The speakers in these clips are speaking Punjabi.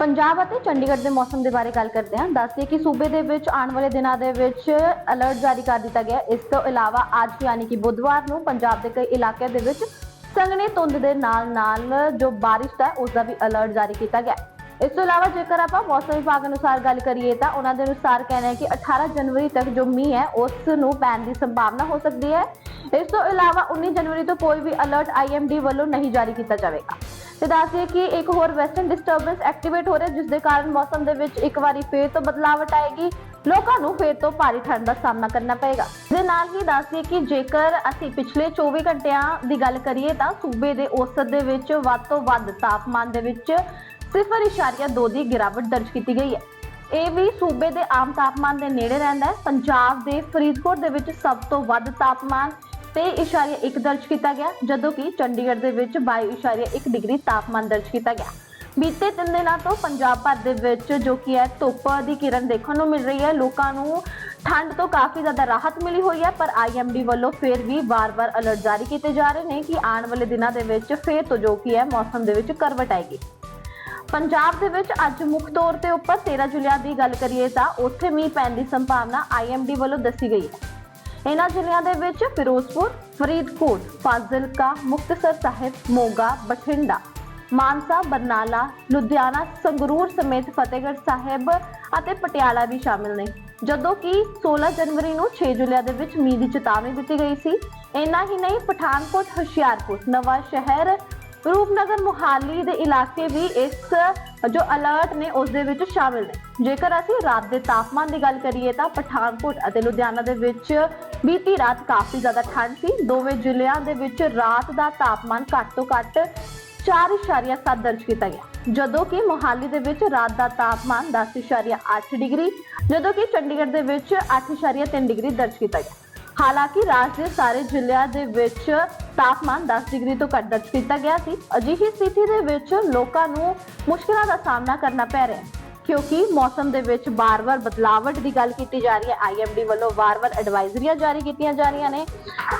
ਪੰਜਾਬ ਅਤੇ ਚੰਡੀਗੜ੍ਹ ਦੇ ਮੌਸਮ ਦੇ ਬਾਰੇ ਗੱਲ ਕਰਦੇ ਹਾਂ। ਦੱਸਦੇ ਕਿ ਸੂਬੇ ਦੇ ਵਿੱਚ ਆਉਣ ਵਾਲੇ ਦਿਨਾਂ ਦੇ ਵਿੱਚ ਅਲਰਟ ਜਾਰੀ ਕਰ ਦਿੱਤਾ ਗਿਆ ਇਸ ਤੋਂ ਇਲਾਵਾ ਅੱਜ ਯਾਨੀ ਕਿ ਬੁੱਧਵਾਰ ਨੂੰ ਪੰਜਾਬ ਦੇ ਕਈ ਇਲਾਕਿਆਂ ਦੇ ਵਿੱਚ ਸੰਘਣੀ ਧੁੰਦ ਦੇ ਨਾਲ ਨਾਲ ਜੋ ਬਾਰਿਸ਼ ਦਾ ਹੈ, ਉਸ ਦਾ ਵੀ ਅਲਰਟ ਜਾਰੀ ਕੀਤਾ ਗਿਆ ਇਸ ਤੋਂ ਇਲਾਵਾ ਜੇਕਰ ਆਪਾਂ ਮੌਸਮ ਵਿਭਾਗ ਅਨੁਸਾਰ ਗੱਲ ਕਰੀਏ ਤਾਂ ਉਹਨਾਂ ਦੇ ਅਨੁਸਾਰ ਕਹਿਣਾ ਹੈ ਕਿ 18 ਜਨਵਰੀ ਤੱਕ ਜੋ ਮੀਂਹ ਹੈ ਉਸ ਨੂੰ ਪੈਣ ਦੀ ਸੰਭਾਵਨਾ ਹੋ ਸਕਦੀ ਹੈ। ਇਸ ਤੋਂ ਇਲਾਵਾ 19 ਜਨਵਰੀ ਤੋਂ ਕੋਈ ਵੀ ਅਲਰਟ ਆਈਐਮਡੀ ਵੱਲੋਂ ਨਹੀਂ ਜਾਰੀ ਕੀਤਾ ਜਾਵੇਗਾ। ਤੇ ਦੱਸਦੇ ਕਿ ਇੱਕ ਹੋਰ ਵੈਸਟਰਨ ਡਿਸਟਰਬੈਂਸ ਐਕਟੀਵੇਟ ਹੋ ਰਿਹਾ ਜਿਸ ਦੇ ਕਾਰਨ ਮੌਸਮ ਦੇ ਵਿੱਚ ਇੱਕ ਵਾਰੀ ਫੇਰ ਤੋਂ ਬਦਲਾਵਟ ਆਏਗੀ। ਲੋਕਾਂ ਨੂੰ ਫੇਰ ਤੋਂ ਭਾਰੀ ਠੰਡ ਦਾ ਸਾਹਮਣਾ ਕਰਨਾ ਪਏਗਾ। ਦੇ ਨਾਲ ਹੀ ਦੱਸਦੇ ਕਿ ਜੇਕਰ ਅਸੀਂ ਪਿਛਲੇ 24 ਘੰਟਿਆਂ ਦੀ ਗੱਲ ਕਰੀਏ ਤਾਂ ਸੂਬੇ ਦੇ ਔਸਤ ਦੇ ਵਿੱਚ ਵੱਧ ਤੋਂ ਵੱਧ ਤਾਪਮਾਨ ਦੇ ਵਿੱਚ 0.2 ਦੀ ਗਿਰਾਵਟ ਦਰਜ ਕੀਤੀ ਗਈ ਹੈ। ਇਹ ਵੀ ਸੂਬੇ ਦੇ ਆਮ ਤਾਪਮਾਨ ਦੇ ਨੇੜੇ ਰਹਿੰਦਾ ਹੈ। ਪੰਜਾਬ ਦੇ ਫਰੀਦਕੋਟ ਦੇ ਵਿੱਚ ਸਭ ਤੋਂ ਵੱਧ ਤਾਪਮਾਨ 23.1 ਦਰਜ ਕੀਤਾ ਗਿਆ, ਜਦੋਂ ਕਿ ਚੰਡੀਗੜ੍ਹ ਦੇ ਵਿੱਚ 22.1 ਡਿਗਰੀ ਤਾਪਮਾਨ ਦਰਜ ਕੀਤਾ ਗਿਆ। ਬੀਤੇ ਤਿੰਨ ਦਿਨਾਂ ਤੋਂ ਪੰਜਾਬ ਭਰ ਦੇ ਵਿੱਚ ਜੋ ਕਿ ਹੈ, ਧੁੱਪ ਦੀ ਕਿਰਨ ਦੇਖਣ ਨੂੰ ਮਿਲ ਰਹੀ ਹੈ। ਲੋਕਾਂ ਨੂੰ ਠੰਡ ਤੋਂ ਕਾਫੀ ਜ਼ਿਆਦਾ ਰਾਹਤ ਮਿਲੀ ਹੋਈ ਹੈ, ਪਰ ਆਈਐਮਡੀ ਵੱਲੋਂ ਫਿਰ ਵੀ ਵਾਰ-ਵਾਰ ਅਲਰਟ ਜਾਰੀ ਕੀਤੇ ਜਾ ਰਹੇ ਨੇ ਕਿ ਆਉਣ ਵਾਲੇ ਦਿਨਾਂ ਦੇ ਵਿੱਚ ਫੇਰ ਤੋਂ ਜੋ ਕਿ ਹੈ, ਮੌਸਮ ਦੇ ਵਿੱਚ ਕਰਵਟ ਆਏਗੀ। ਪੰਜਾਬ ਦੇ ਵਿੱਚ ਅੱਜ ਮੁੱਖ ਤੌਰ ਤੇ ਉੱਪਰ 13 ਜੁਲਾਈ ਦੀ ਗੱਲ ਕਰੀਏ ਤਾਂ ਉੱਥੇ ਮੀਂਹ ਪੈਣ ਦੀ ਸੰਭਾਵਨਾ ਆਈਐਮਡੀ ਵੱਲੋਂ ਦੱਸੀ ਗਈ ਹੈ। ਇਹਨਾਂ ਜ਼ਿਲ੍ਹਿਆਂ ਦੇ ਵਿੱਚ ਫਿਰੋਜ਼ਪੁਰ, ਫਰੀਦਕੋਟ, ਫਾਜ਼ਿਲਕਾ, ਮੁਕਤਸਰ ਸਾਹਿਬ, ਮੋਗਾ, ਬਠਿੰਡਾ, ਮਾਨਸਾ, ਬਰਨਾਲਾ, ਲੁਧਿਆਣਾ, ਸੰਗਰੂਰ ਸਮੇਤ ਫਤਿਹਗੜ੍ਹ ਸਾਹਿਬ ਅਤੇ ਪਟਿਆਲਾ ਵੀ ਸ਼ਾਮਿਲ ਨੇ। ਜਦੋਂ ਕਿ 16 ਜਨਵਰੀ ਨੂੰ 6 ਜੁਲਾਈ ਦੇ ਵਿੱਚ ਮੀਂਹ ਦੀ ਚੇਤਾਵਨੀ ਦਿੱਤੀ ਗਈ ਸੀ। ਇੰਨਾ ਹੀ ਨਹੀਂ ਪਠਾਨਕੋਟ, ਹੁਸ਼ਿਆਰਪੁਰ, ਨਵਾਂ ਸ਼ਹਿਰ ਰੂਪਨਗਰ ਮੁਹਾਲੀ ਦੇ ਇਲਾਕੇ ਵੀ ਇਸ ਜੋ ਅਲਰਟ ਨੇ ਉਸ ਦੇ ਵਿੱਚ ਸ਼ਾਮਿਲ ਨੇ। ਜੇਕਰ ਅਸੀਂ ਰਾਤ ਦੇ ਤਾਪਮਾਨ ਦੀ ਗੱਲ ਕਰੀਏ ਤਾਂ ਪਠਾਨਕੋਟ ਅਤੇ ਲੁਧਿਆਣਾ ਦੇ ਵਿੱਚ ਬੀਤੀ ਰਾਤ ਕਾਫੀ ਜ਼ਿਆਦਾ ਠੰਡ ਸੀ। ਦੋਵੇਂ ਜ਼ਿਲ੍ਹਿਆਂ ਦੇ ਵਿੱਚ ਰਾਤ ਦਾ ਤਾਪਮਾਨ ਘੱਟ ਤੋਂ ਘੱਟ 4.7 ਦਰਜ ਕੀਤਾ ਗਿਆ। ਜਦੋਂ ਕਿ ਮੋਹਾਲੀ ਦੇ ਵਿੱਚ ਰਾਤ ਦਾ ਤਾਪਮਾਨ 10.8 ਡਿਗਰੀ, ਜਦੋਂ ਕਿ ਚੰਡੀਗੜ੍ਹ ਦੇ ਵਿੱਚ 8.3 ਡਿਗਰੀ ਦਰਜ ਕੀਤਾ ਗਿਆ। ਹਾਲਾਂਕਿ ਰਾਜ ਦੇ ਸਾਰੇ ਜ਼ਿਲ੍ਹਿਆਂ ਦੇ ਵਿੱਚ ਤਾਪਮਾਨ 10 ਡਿਗਰੀ ਤੋਂ ਘੱਟ ਦਰਜ ਕੀਤਾ ਗਿਆ ਸੀ। ਅਜਿਹੀ ਸਥਿਤੀ ਦੇ ਵਿੱਚ ਲੋਕਾਂ ਨੂੰ ਮੁਸ਼ਕਲਾਂ ਦਾ ਸਾਹਮਣਾ ਕਰਨਾ ਪੈ ਰਿਹਾ ਹੈ। ਕਿਉਂਕਿ ਮੌਸਮ ਦੇ ਵਿੱਚ ਬਾਰ-ਬਾਰ ਬਦਲਾਵਟ ਦੀ ਗੱਲ ਕੀਤੀ ਜਾ ਰਹੀ ਹੈ। ਆਈਐਮਡੀ ਵੱਲੋਂ ਵਾਰ-ਵਾਰ ਐਡਵਾਈਜ਼ਰੀਆਂ ਜਾਰੀ ਕੀਤੀਆਂ ਜਾ ਰਹੀਆਂ ਨੇ।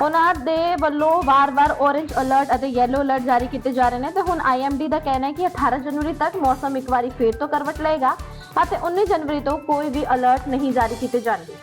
ਉਹਨਾਂ ਦੇ ਵੱਲੋਂ ਵਾਰ-ਵਾਰ ਔਰੇਂਜ ਅਲਰਟ ਅਤੇ ਯੈਲੋ ਅਲਰਟ ਜਾਰੀ ਕੀਤੇ ਜਾ ਰਹੇ ਨੇ ਤੇ ਹੁਣ ਆਈਐਮਡੀ ਦਾ ਕਹਿਣਾ ਹੈ ਕਿ 18 ਜਨਵਰੀ ਤੱਕ ਮੌਸਮ ਇੱਕ ਵਾਰੀ ਫੇਰ ਤੋਂ ਕਰਵਟ ਲਏਗਾ ਅਤੇ 19 ਜਨਵਰੀ ਤੋਂ ਕੋਈ ਵੀ ਅਲਰਟ ਨਹੀਂ ਜਾਰੀ ਕੀਤੇ ਜਾਣਗੇ।